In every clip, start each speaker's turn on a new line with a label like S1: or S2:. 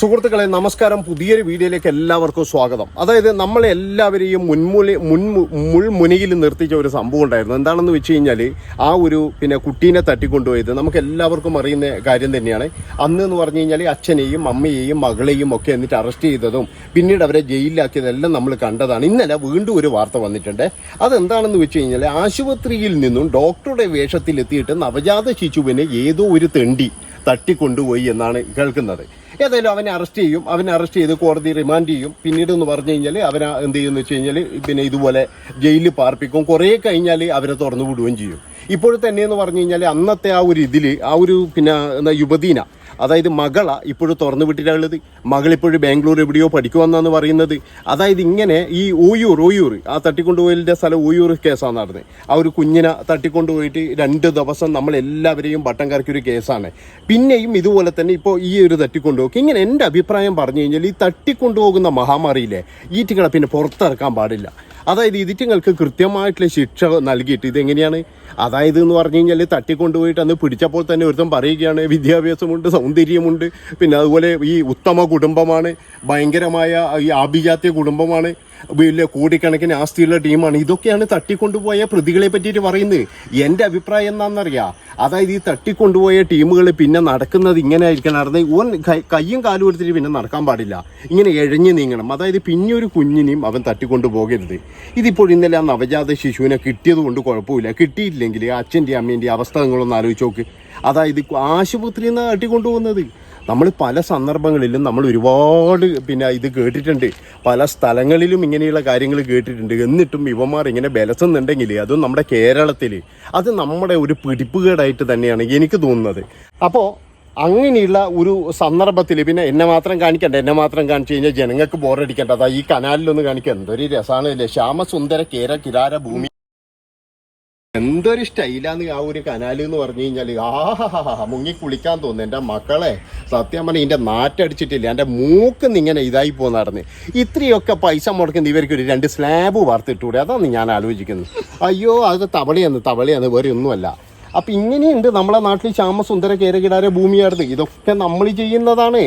S1: സുഹൃത്തുക്കളെ നമസ്കാരം. പുതിയൊരു വീഡിയോയിലേക്ക് എല്ലാവർക്കും സ്വാഗതം. അതായത് നമ്മളെല്ലാവരെയും മുൻമുലി മുൻ മുൾമുനയിൽ നിർത്തിച്ച ഒരു സംഭവം ഉണ്ടായിരുന്നു. എന്താണെന്ന് വെച്ച് കഴിഞ്ഞാൽ ആ ഒരു പിന്നെ കുട്ടീനെ തട്ടിക്കൊണ്ടുപോയത് നമുക്ക് എല്ലാവർക്കും അറിയുന്ന കാര്യം തന്നെയാണ്. അന്ന് എന്ന് പറഞ്ഞു കഴിഞ്ഞാൽ അച്ഛനെയും അമ്മയെയും മകളെയും ഒക്കെ എന്നിട്ട് അറസ്റ്റ് ചെയ്തതും പിന്നീട് അവരെ ജയിലിലാക്കിയതെല്ലാം നമ്മൾ കണ്ടതാണ്. ഇന്നലെ വീണ്ടും ഒരു വാർത്ത വന്നിട്ടുണ്ട്. അതെന്താണെന്ന് വെച്ച് കഴിഞ്ഞാൽ ആശുപത്രിയിൽ നിന്നും ഡോക്ടറുടെ വേഷത്തിൽ എത്തിയിട്ട് നവജാത ശിശുവിനെ ഏതോ ഒരു തെണ്ടി തട്ടിക്കൊണ്ടുപോയി എന്നാണ് കേൾക്കുന്നത്. ഏതായാലും അവനെ അറസ്റ്റ് ചെയ്യും. അവനെ അറസ്റ്റ് ചെയ്ത് കോടതി റിമാൻഡ് ചെയ്യും. പിന്നീട് എന്ന് പറഞ്ഞു കഴിഞ്ഞാൽ അവനെ എന്ത് ചെയ്യുമെന്ന് വെച്ച് കഴിഞ്ഞാൽ പിന്നെ ഇതുപോലെ ജയിലിൽ പാർപ്പിക്കും. കുറേ കഴിഞ്ഞാൽ അവരെ തുറന്നു വിടുകയും ചെയ്യും. ഇപ്പോഴത്തെ തന്നെ എന്ന് പറഞ്ഞു കഴിഞ്ഞാൽ അന്നത്തെ ആ ഒരു ഇതിൽ ആ ഒരു പിന്നെ എന്താ യുവതീന അതായത് മകള ഇപ്പോഴും തുറന്നു വിട്ടിട്ടുള്ളത് മകളിപ്പോഴും ബാംഗ്ലൂർ എവിടെയോ പഠിക്കുമെന്നാണ് പറയുന്നത്. അതായത് ഇങ്ങനെ ഈ ഓയൂർ ഓയൂർ ആ തട്ടിക്കൊണ്ടുപോയിന്റെ സ്ഥലം ഓയൂർ കേസാണ് നടന്നത്. ആ ഒരു കുഞ്ഞിനെ തട്ടിക്കൊണ്ടുപോയിട്ട് രണ്ട് ദിവസം നമ്മളെല്ലാവരെയും വട്ടം കറക്കിയൊരു കേസാണ്. പിന്നെയും ഇതുപോലെ തന്നെ ഇപ്പോൾ ഈ ഒരു തട്ടിക്കൊണ്ടുപോക്ക്. ഇങ്ങനെ എന്റെ അഭിപ്രായം പറഞ്ഞു കഴിഞ്ഞാൽ ഈ തട്ടിക്കൊണ്ടുപോകുന്ന മഹാമാരിയിലെ ഈറ്റുകളെ പിന്നെ പുറത്തിറക്കാൻ പാടില്ല. അതായത് ഇതിറ്റുങ്ങൾക്ക് കൃത്യമായിട്ടുള്ള ശിക്ഷ നൽകിയിട്ട് ഇതെങ്ങനെയാണ്? അതായത് എന്ന് പറഞ്ഞു കഴിഞ്ഞാൽ തട്ടിക്കൊണ്ടുപോയിട്ട് അന്ന് പിടിച്ചപ്പോൾ തന്നെ ഒരുത്തം പറയുകയാണ് വിദ്യാഭ്യാസമുണ്ട് സൗന്ദര്യമുണ്ട്. പിന്നെ അതുപോലെ ഈ ഉത്തമ കുടുംബമാണ് ഭയങ്കരമായ ഈ ആഭിജാത്യ കുടുംബമാണ് വലിയ കോടിക്കണക്കിന് ആസ്തിയുള്ള ടീമാണ്. ഇതൊക്കെയാണ് തട്ടിക്കൊണ്ടുപോയ പ്രതികളെ പറ്റിയിട്ട് പറയുന്നത്. എന്റെ അഭിപ്രായം എന്താണെന്നറിയാം? അതായത് ഈ തട്ടിക്കൊണ്ടുപോയ ടീമുകൾ പിന്നെ നടക്കുന്നത് ഇങ്ങനെ ആയിരിക്കണം നടന്നത് ഓൻ കയ്യും കാലും എടുത്തിട്ട് പിന്നെ നടക്കാൻ പാടില്ല. ഇങ്ങനെ എഴഞ്ഞു നീങ്ങണം. അതായത് പിന്നെ ഒരു കുഞ്ഞിനെയും അവൻ തട്ടിക്കൊണ്ടു പോകരുത് ഇതിപ്പോൾ ഇന്നലെ ആ നവജാത ശിശുവിനെ കിട്ടിയത് കൊണ്ട് കുഴപ്പമില്ല കിട്ടിയില്ലെങ്കിൽ അച്ഛന്റെ അമ്മേന്റെ അവസ്ഥ നിങ്ങളൊന്ന് ആലോചിച്ച് നോക്ക്. അതായത് ആശുപത്രിയിൽ നിന്ന് തട്ടിക്കൊണ്ടുപോകുന്നത്. നമ്മൾ പല സന്ദർഭങ്ങളിലും നമ്മൾ ഒരുപാട് പിന്നെ ഇത് കേട്ടിട്ടുണ്ട്. പല സ്ഥലങ്ങളിലും ഇങ്ങനെയുള്ള കാര്യങ്ങൾ കേട്ടിട്ടുണ്ട്. എന്നിട്ടും ഇവന്മാർ ഇങ്ങനെ ബലസുന്നുണ്ടെങ്കിൽ അതും നമ്മുടെ കേരളത്തിൽ അത് നമ്മുടെ ഒരു പിടിപ്പുകേടായിട്ട് തന്നെയാണ് എനിക്ക് തോന്നുന്നത്. അപ്പോൾ അങ്ങനെയുള്ള ഒരു സന്ദർഭത്തിൽ പിന്നെ എന്നെ മാത്രം കാണിക്കണ്ട എന്നെ മാത്രം കാണിച്ചു കഴിഞ്ഞാൽ ജനങ്ങൾക്ക് ബോറടിക്കേണ്ട അതാ ഈ കനാലിലൊന്ന് കാണിക്കുക എന്തൊരു രസമാണ് അല്ലേ? ശ്യാമസുന്ദര കേര കിരാര ഭൂമി. എന്തൊരു സ്റ്റൈലാന്ന് ആ ഒരു കനാല് എന്ന് പറഞ്ഞു കഴിഞ്ഞാൽ ആഹാ മുങ്ങി കുളിക്കാൻ തോന്നുന്നു. എന്റെ മക്കളെ സത്യം പറഞ്ഞാൽ ഇതിന്റെ നാറ്റടിച്ചിട്ടില്ല. എന്റെ മൂക്ക് ഇങ്ങനെ ഇതായി പോകുന്ന നടന്ന്. ഇത്രയൊക്കെ പൈസ മുടക്കുന്ന ഇവർക്ക് ഒരു രണ്ട് സ്ലാബ് വാർത്തിട്ടൂടെ അതാണ് ഞാൻ ആലോചിക്കുന്നത്. അയ്യോ അത് തവളയാണ് തവളയാണ് വേറെ ഒന്നുമല്ല. അപ്പം ഇങ്ങനെയുണ്ട് നമ്മളെ നാട്ടിൽ ശ്യാമസുന്ദര കേരകിടാര ഭൂമിയായിരുന്നു ഇതൊക്കെ നമ്മൾ ചെയ്യുന്നതാണ്.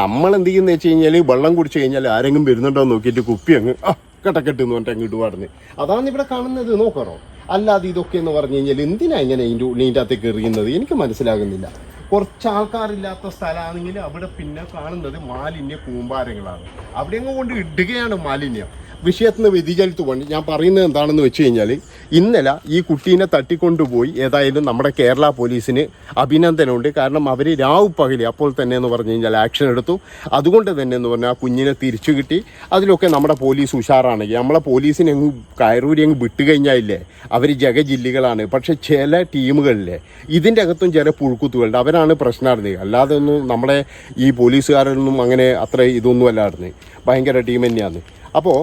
S1: നമ്മൾ എന്ത് ചെയ്യുന്നത് വെച്ച് കഴിഞ്ഞാൽ വെള്ളം കുടിച്ചു കഴിഞ്ഞാൽ ആരെങ്കിലും വരുന്നുണ്ടോ നോക്കിയിട്ട് കുപ്പി അങ്ങ് കെട്ടക്കെട്ട് എന്ന് പറഞ്ഞിട്ട് അങ്ങ് ഇടുവാടുന്നത് അതാണ് ഇവിടെ കാണുന്നത്. നോക്കണോ? അല്ലാതെ ഇതൊക്കെ എന്ന് പറഞ്ഞു കഴിഞ്ഞാൽ എന്തിനാ ഇങ്ങനെ ഇതിന്റെ ഉള്ളിന്റെ അകത്തേക്ക് എറിയുന്നത്? എനിക്ക് മനസ്സിലാകുന്നില്ല. കുറച്ച് ആൾക്കാരില്ലാത്ത സ്ഥലമാണെങ്കിൽ അവിടെ പിന്നെ കാണുന്നത് മാലിന്യ കൂമ്പാരങ്ങളാണ്. അവിടെ അങ്ങ് കൊണ്ട് ഇടുകയാണ് മാലിന്യം. വിഷയത്തിന് വ്യതിചലിച്ചു കൊണ്ട് ഞാൻ പറയുന്നത് എന്താണെന്ന് വെച്ച് കഴിഞ്ഞാൽ ഇന്നലെ ഈ കുട്ടീനെ തട്ടിക്കൊണ്ടുപോയി ഏതായാലും നമ്മുടെ കേരള പോലീസിന് അഭിനന്ദനമുണ്ട്. കാരണം അവർ രാവ് പകലി അപ്പോൾ തന്നെ എന്ന് പറഞ്ഞു കഴിഞ്ഞാൽ ആക്ഷൻ എടുത്തു. അതുകൊണ്ട് തന്നെ എന്ന് പറഞ്ഞാൽ ആ കുഞ്ഞിനെ തിരിച്ചു കിട്ടി. അതിലൊക്കെ നമ്മുടെ പോലീസ് ഉഷാറാണെങ്കിൽ നമ്മളെ പോലീസിനെ അങ്ങ് കയറൂരി അങ്ങ് വിട്ട് കഴിഞ്ഞാലില്ലേ? അവർ ജഗജില്ലികളാണ്. പക്ഷേ ചില ടീമുകളിലെ ഇതിന്റെ അകത്തും ചില പുഴുക്കുത്തുകളുണ്ട്. അവരാണ് പ്രശ്നമായിരുന്നത് അല്ലാതെ ഒന്നും നമ്മളെ ഈ പോലീസുകാരൊന്നും അങ്ങനെ അത്ര ഇതൊന്നും അല്ലായിരുന്നു ഭയങ്കര ടീം തന്നെയാണ്. അപ്പോൾ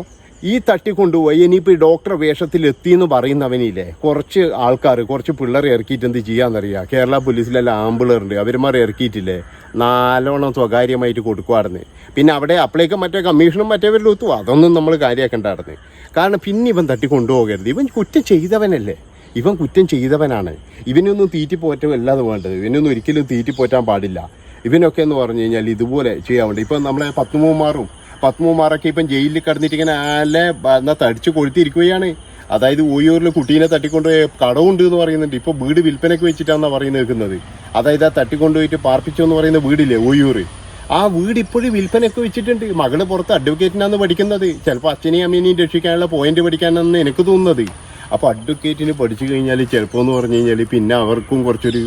S1: ഈ തട്ടിക്കൊണ്ടുപോയി ഇനിയിപ്പോൾ ഈ ഡോക്ടർ വേഷത്തിൽ എത്തിയെന്ന് പറയുന്നവനില്ലേ കുറച്ച് ആൾക്കാർ കുറച്ച് പിള്ളേരെ ഇറക്കിയിട്ട് എന്ത് ചെയ്യാമെന്നറിയാം കേരള പോലീസിലെല്ലാം ആമ്പിളറുണ്ട് അവരുമാർ ഇറക്കിയിട്ടില്ലേ? നാലോണം സ്വകാര്യമായിട്ട് കൊടുക്കുമായിരുന്നു പിന്നെ അവിടെ അപ്ലൈക്ക് മറ്റേ കമ്മീഷനും മറ്റേവരിലും ഒത്തു അതൊന്നും നമ്മൾ കാര്യമാക്കേണ്ടായിരുന്നു കാരണം പിന്നെ ഇവൻ തട്ടിക്കൊണ്ടുപോകരുത്. ഇവൻ കുറ്റം ചെയ്തവനല്ലേ? ഇവൻ കുറ്റം ചെയ്തവനാണ്. ഇവനൊന്നും തീറ്റിപ്പോറ്റം അല്ലാതെ വേണ്ടത്. ഇവനൊന്നും ഒരിക്കലും തീറ്റിപ്പോറ്റാൻ പാടില്ല. ഇവനൊക്കെ എന്ന് പറഞ്ഞു കഴിഞ്ഞാൽ ഇതുപോലെ ചെയ്യാൻ വേണ്ടി ഇപ്പം നമ്മളെ പത്മൂമാറും പത്മകുമാറൊക്കെ ഇപ്പം ജയിലിൽ കിടന്നിട്ട് ഇങ്ങനെ ആലെ എന്നാ തടിച്ച് കൊഴുത്തിരിക്കുകയാണ് അതായത് ഓയൂരിൽ കുട്ടീനെ തട്ടിക്കൊണ്ടുപോയി കടവുണ്ട് എന്ന് പറയുന്നുണ്ട്. ഇപ്പോൾ വീട് വിൽപ്പനയ്ക്ക് വെച്ചിട്ടാണെന്ന് പറയുന്നത് നിൽക്കുന്നത് അതായത് ആ തട്ടിക്കൊണ്ടുപോയിട്ട് പാർപ്പിച്ചു എന്ന് പറയുന്ന വീടില്ലേ ഓയൂർ ആ വീട് ഇപ്പോഴും വിൽപ്പനയൊക്കെ വെച്ചിട്ടുണ്ട്. മകൾ പുറത്ത് അഡ്വക്കേറ്റിനാന്ന് പഠിക്കുന്നത്. ചിലപ്പോൾ അച്ഛനെയും അമ്മേനെയും രക്ഷിക്കാനുള്ള പോയിന്റ് പഠിക്കാനാണെന്ന് എനിക്ക് തോന്നുന്നത്. അപ്പോൾ അഡ്വക്കേറ്റിന് പഠിച്ചു കഴിഞ്ഞാൽ ചിലപ്പോൾ എന്ന് പറഞ്ഞു കഴിഞ്ഞാൽ പിന്നെ അവർക്കും കുറച്ചൊരു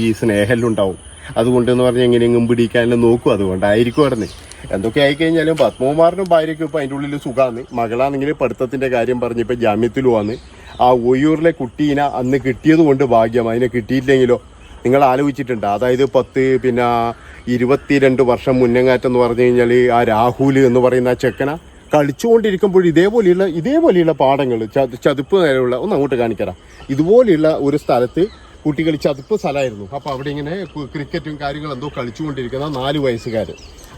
S1: ഈ സ്നേഹമെല്ലാം ഉണ്ടാവും അതുകൊണ്ട് എന്ന് പറഞ്ഞാൽ എങ്ങനെയെങ്കിലും പിടിക്കാനും നോക്കും. അതുകൊണ്ടായിരിക്കും പറഞ്ഞേ എന്തൊക്കെ ആയിക്കഴിഞ്ഞാലും പത്മകുമാറിനും ഭാര്യയ്ക്കും ഇപ്പം അതിന്റെ ഉള്ളിൽ സുഖമാണ് മകളാണെങ്കിൽ പഠിത്തത്തിന്റെ കാര്യം പറഞ്ഞ് ഇപ്പം ജാമ്യത്തിൽ വന്ന് ആ ഒയ്യൂറിലെ കുട്ടീനെ അന്ന് കിട്ടിയത് കൊണ്ട് ഭാഗ്യം. അതിനെ കിട്ടിയില്ലെങ്കിലോ? നിങ്ങൾ ആലോചിച്ചിട്ടുണ്ട്? അതായത് പത്ത് പിന്നെ ഇരുപത്തിരണ്ട് വർഷം മുന്നങ്ങാറ്റം എന്ന് പറഞ്ഞു കഴിഞ്ഞാൽ ആ രാഹുൽ എന്ന് പറയുന്ന ചെക്കന? കളിച്ചുകൊണ്ടിരിക്കുമ്പോൾ ഇതേപോലെയുള്ള ഇതേപോലെയുള്ള പാടങ്ങൾ ചതുപ്പ് നേരെയുള്ള ഒന്ന് അങ്ങോട്ട് കാണിക്കാം ഇതുപോലെയുള്ള ഒരു സ്ഥലത്ത് കുട്ടികൾ ചതുപ്പ് സ്ഥലമായിരുന്നു. അപ്പോൾ അവിടെ ഇങ്ങനെ ക്രിക്കറ്റും കാര്യങ്ങളും എന്തോ കളിച്ചുകൊണ്ടിരിക്കുന്ന നാല് വയസ്സുകാർ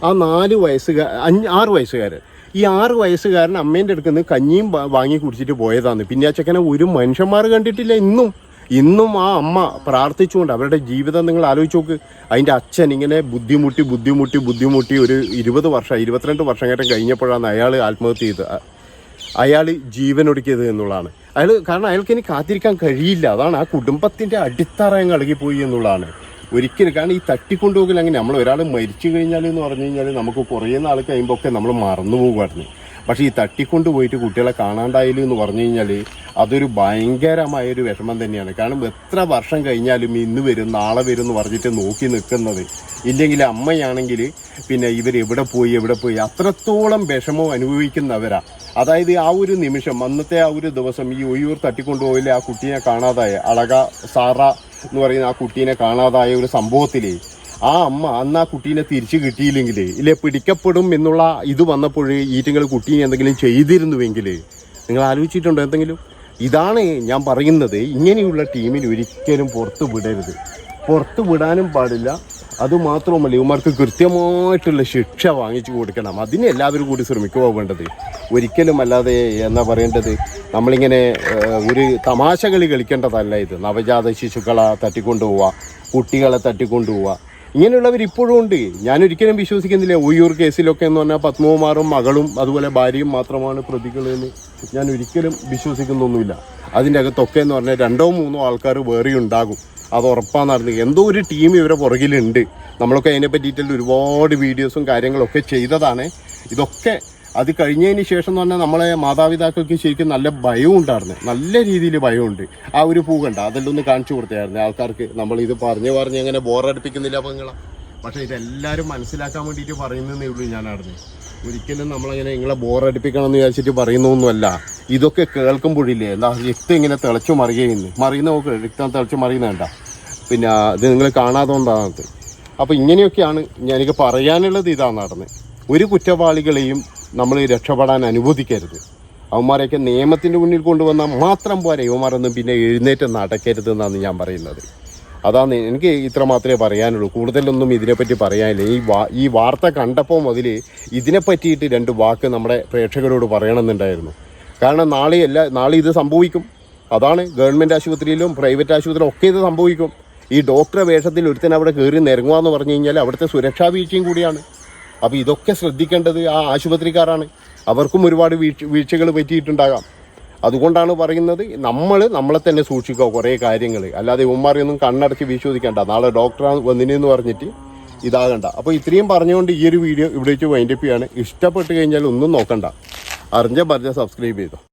S1: ആ നാല് വയസ്സുകാർ അഞ്ച് ആറ് വയസ്സുകാർ ഈ ആറ് വയസ്സുകാരൻ അമ്മേന്റെ അടുക്കുന്ന കഞ്ഞിയും വാങ്ങി കുടിച്ചിട്ട് പോയതാണ്. പിന്നെ ആ ചെക്കനെ ഒരു മനുഷ്യന്മാർ കണ്ടിട്ടില്ല ഇന്നും. ഇന്നും ആ അമ്മ പ്രാർത്ഥിച്ചുകൊണ്ട് അവരുടെ ജീവിതം നിങ്ങൾ ആലോചിച്ച് നോക്ക്. അതിന്റെ അച്ഛൻ ഇങ്ങനെ ബുദ്ധിമുട്ടി ബുദ്ധിമുട്ടി ബുദ്ധിമുട്ടി ഒരു ഇരുപത് വർഷം ഇരുപത്തിരണ്ട് വർഷം കഴിഞ്ഞ കഴിഞ്ഞപ്പോഴാണ് അയാൾ ആത്മഹത്യ ചെയ്തത് അയാൾ ജീവനൊടുക്കിയത് എന്നുള്ളതാണ്. അയാൾ കാരണം അയാൾക്ക് ഇനി കാത്തിരിക്കാൻ കഴിയില്ല. അതാണ് ആ കുടുംബത്തിന്റെ അടിത്തറ അങ്ങ് ഇളകിപ്പോയി എന്നുള്ളതാണ്. ഒരിക്കലും കാരണം ഈ തട്ടിക്കൊണ്ടുപോകൽ അങ്ങനെ. നമ്മൾ ഒരാൾ മരിച്ചു കഴിഞ്ഞാൽ എന്ന് പറഞ്ഞു കഴിഞ്ഞാൽ നമുക്ക് കുറേ നാൾ കഴിയുമ്പോൾ ഒക്കെ നമ്മൾ മറന്നു പോകുമായിരുന്നു പക്ഷേ ഈ തട്ടിക്കൊണ്ട് പോയിട്ട് കുട്ടികളെ കാണാണ്ടായാലും എന്ന് പറഞ്ഞു കഴിഞ്ഞാൽ അതൊരു ഭയങ്കരമായ ഒരു വിഷമം തന്നെയാണ്. കാരണം എത്ര വർഷം കഴിഞ്ഞാലും ഇന്ന് വരും നാളെ വരും എന്ന് പറഞ്ഞിട്ട് നോക്കി നിൽക്കുന്നത്. ഇല്ലെങ്കിൽ അമ്മയാണെങ്കിൽ പിന്നെ ഇവർ എവിടെ പോയി എവിടെ പോയി അത്രത്തോളം വിഷമം അനുഭവിക്കുന്നവരാ. അതായത് ആ ഒരു നിമിഷം അന്നത്തെ ആ ഒരു ദിവസം ഈ ഒയ്യൂർ തട്ടിക്കൊണ്ടുപോയില്ലേ ആ കുട്ടീനെ കാണാതായ അളക സാറ എന്ന് പറയുന്ന ആ കുട്ടീനെ കാണാതായ ഒരു സംഭവത്തിൽ ആ അമ്മ അന്ന് ആ കുട്ടീനെ തിരിച്ചു കിട്ടിയില്ലെങ്കിൽ ഇല്ലേ പിടിക്കപ്പെടും എന്നുള്ള ഇത് വന്നപ്പോൾ ഈറ്റങ്ങൾ കുട്ടീനെ എന്തെങ്കിലും ചെയ്തിരുന്നുവെങ്കിൽ നിങ്ങൾ ആലോചിച്ചിട്ടുണ്ടോ എന്തെങ്കിലും? ഇതാണ് ഞാൻ പറയുന്നത്. ഇങ്ങനെയുള്ള ടീമിന് ഒരിക്കലും പുറത്ത് വിടരുത്. പുറത്ത് വിടാനും പാടില്ല. അതുമാത്രമല്ല ഇവന്മാർക്ക് കൃത്യമായിട്ടുള്ള ശിക്ഷ വാങ്ങിച്ചു കൊടുക്കണം. അതിന് എല്ലാവരും കൂടി ശ്രമിക്കുക വേണ്ടത്. ഒരിക്കലും അല്ലാതെ എന്നാ പറയേണ്ടത്? നമ്മളിങ്ങനെ ഒരു തമാശ കളി കളിക്കേണ്ടതല്ല ഇത്. നവജാത ശിശുക്കളെ തട്ടിക്കൊണ്ടുപോവുക കുട്ടികളെ തട്ടിക്കൊണ്ടുപോവുക. ഇങ്ങനെയുള്ളവർ ഇപ്പോഴും ഉണ്ട്. ഞാൻ ഒരിക്കലും വിശ്വസിക്കുന്നില്ല. ഉയ്യൂർ കേസിലൊക്കെ എന്ന് പറഞ്ഞാൽ പത്മകുമാറും മകളും അതുപോലെ ഭാര്യയും മാത്രമാണ് പ്രതികളെന്ന് ഞാൻ ഒരിക്കലും വിശ്വസിക്കുന്നൊന്നുമില്ല. അതിന്റെ അകത്തൊക്കെ എന്ന് പറഞ്ഞാൽ രണ്ടോ മൂന്നോ ആൾക്കാർ വേറെ ഉണ്ടാകും. അത് ഉറപ്പാന്നറിഞ്ഞു എന്തോ ഒരു ടീം ഇവരെ പുറകിലുണ്ട്. നമ്മളൊക്കെ അതിനെ പറ്റിയിട്ടുള്ള ഒരുപാട് വീഡിയോസും കാര്യങ്ങളൊക്കെ ചെയ്തതാണ്. ഇതൊക്കെ അത് കഴിഞ്ഞതിന് ശേഷം എന്ന് പറഞ്ഞാൽ നമ്മളെ മാതാപിതാക്കൾക്ക് ശരിക്കും നല്ല ഭയവും ഉണ്ടായിരുന്നു. നല്ല രീതിയിൽ ഭയമുണ്ട്. ആ ഒരു പൂകണ്ട അതെല്ലാം ഒന്ന് കാണിച്ചു കൊടുത്തായിരുന്നു. ആൾക്കാർക്ക് നമ്മൾ ഇത് പറഞ്ഞു പറഞ്ഞ് എങ്ങനെ ബോറടിപ്പിക്കുന്നില്ല പങ്ങള. പക്ഷേ ഇതെല്ലാവരും മനസ്സിലാക്കാൻ വേണ്ടിയിട്ട് പറയുന്നതേ ഉള്ളൂ അറിഞ്ഞു ഒരിക്കലും നമ്മളങ്ങനെ നിങ്ങളെ ബോറടിപ്പിക്കണം എന്ന് വിചാരിച്ചിട്ട് പറയുന്നൊന്നുമല്ല ഇതൊക്കെ കേൾക്കുമ്പോഴില്ലേ എന്താ രക്തം ഇങ്ങനെ തിളച്ചു മറിയുന്നു. മറിയുന്ന നോക്ക് രക്തം തിളച്ചു മറിയുന്നതണ്ട പിന്നെ ഇത് നിങ്ങൾ കാണാതുകൊണ്ടാണത് അപ്പോൾ ഇങ്ങനെയൊക്കെയാണ് എനിക്ക് പറയാനുള്ളത് ഇതാണ് നടന്നത് ഒരു കുറ്റവാളികളെയും നമ്മൾ രക്ഷപ്പെടാൻ അനുവദിക്കരുത്. അവന്മാരെയൊക്കെ നിയമത്തിന്റെ മുന്നിൽ കൊണ്ടുവന്നാൽ മാത്രം പോരെ ഇവന്മാരൊന്നും പിന്നെ എഴുന്നേറ്റ് നടക്കരുത് എന്നാണ് ഞാൻ പറയുന്നത്. അതാണ് എനിക്ക് ഇത്ര മാത്രമേ പറയാനുള്ളൂ. കൂടുതലൊന്നും ഇതിനെപ്പറ്റി പറയാനില്ല. ഈ വാ ഈ വാർത്ത കണ്ടപ്പോൾ മുതൽ ഇതിനെ പറ്റിയിട്ട് രണ്ട് വാക്ക് നമ്മുടെ പ്രേക്ഷകരോട് പറയണമെന്നുണ്ടായിരുന്നു. കാരണം നാളെ എല്ലാ നാളെ ഇത് സംഭവിക്കും. അതാണ് ഗവൺമെന്റ് ആശുപത്രിയിലും പ്രൈവറ്റ് ആശുപത്രിയിലും ഒക്കെ ഇത് സംഭവിക്കും. ഈ ഡോക്ടറെ വേഷത്തിൽ ഒരുത്തൻ അവിടെ കയറി നിരങ്ങുക എന്ന് പറഞ്ഞു കഴിഞ്ഞാൽ അവിടുത്തെ സുരക്ഷാ വീഴ്ചയും കൂടിയാണ്. അപ്പോൾ ഇതൊക്കെ ശ്രദ്ധിക്കേണ്ടത് ആ ആശുപത്രിക്കാരാണ്. അവർക്കും ഒരുപാട് വീഴ്ച വീഴ്ചകൾ പറ്റിയിട്ടുണ്ടാകാം. അതുകൊണ്ടാണ് പറയുന്നത് നമ്മൾ നമ്മളെ തന്നെ സൂക്ഷിക്കുക കുറേ കാര്യങ്ങൾ അല്ലാതെ ഇവന്മാരെയൊന്നും കണ്ണടച്ച് വിശ്വസിക്കേണ്ട. നാളെ ഡോക്ടറാണ് വന്നിനെന്ന് പറഞ്ഞിട്ട് ഇതാകണ്ട. അപ്പോൾ ഇത്രയും പറഞ്ഞുകൊണ്ട് ഈ ഒരു വീഡിയോ ഇവിടെ വെച്ച് വൈൻഡപ്പ് ചെയ്യാണ്. ഇഷ്ടപ്പെട്ട് കഴിഞ്ഞാൽ ഒന്നും നോക്കണ്ട. അറിഞ്ഞ പറഞ്ഞ സബ്സ്ക്രൈബ് ചെയ്തോ.